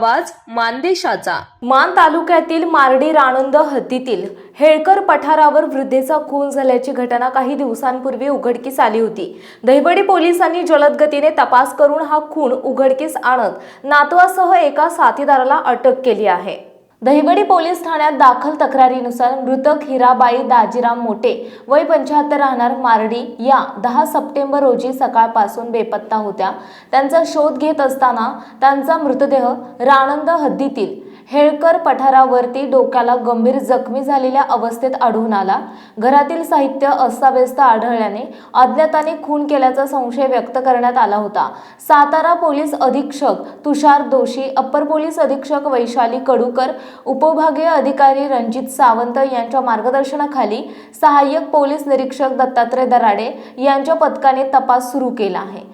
आवाज मानदेशाचा. मान तालुक्यातील मार्डी राणंद हद्दीतील हेळकर पठारावर वृद्धेचा खून झाल्याची घटना काही दिवसांपूर्वी उघडकीस आली होती. दहिवडी पोलिसांनी जलद गतीने तपास करून हा खून उघडकीस आणत नातवासह एका साथीदाराला अटक केली आहे. दहिवडी पोलीस ठाण्यात दाखल तक्रारीनुसार मृतक हिराबाई दाजीराम मोटे वय पंच्याहत्तर राहणार मारडी या दहा सप्टेंबर रोजी सकाळपासून बेपत्ता होत्या. त्यांचा शोध घेत असताना त्यांचा मृतदेह राणंद हद्दीतील हेळकर पठारावरती डोक्याला गंभीर जखमी झालेल्या अवस्थेत आढळून आला. घरातील साहित्य अस्ताव्यस्त आढळल्याने अज्ञाताने खून केल्याचा संशय व्यक्त करण्यात आला होता. सातारा पोलीस अधीक्षक तुषार दोशी अप्पर पोलीस अधीक्षक वैशाली कडूकर उपविभागीय अधिकारी रणजित सावंत यांच्या मार्गदर्शनाखाली सहाय्यक पोलीस निरीक्षक दत्तात्रय दराडे यांच्या पथकाने तपास सुरू केला आहे.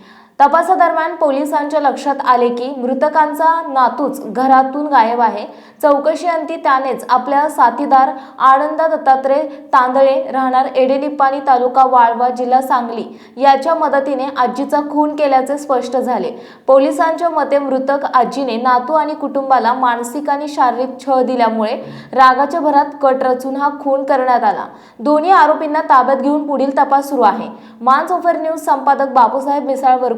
तपासादरम्यान पोलिसांच्या लक्षात आले की मृतकांचा नातूच घरातून गायब आहे. चौकशी अंती त्यानेच आपल्या साथीदार आनंद दत्तात्रय तांदळे राहणार एडेनिप्पाणी तालुका वाळवा जिल्हा सांगली याच्या मदतीने आजीचा खून केल्याचे स्पष्ट झाले. पोलिसांच्या मते मृतक आजीने नातू आणि कुटुंबाला मानसिक आणि शारीरिक छळ दिल्यामुळे रागाच्या भरात कट रचून हा खून करण्यात आला. दोन्ही आरोपींना ताब्यात घेऊन पुढील तपास सुरू आहे. मान्स ओफर न्यूज संपादक बापूसाहेब मिसाळ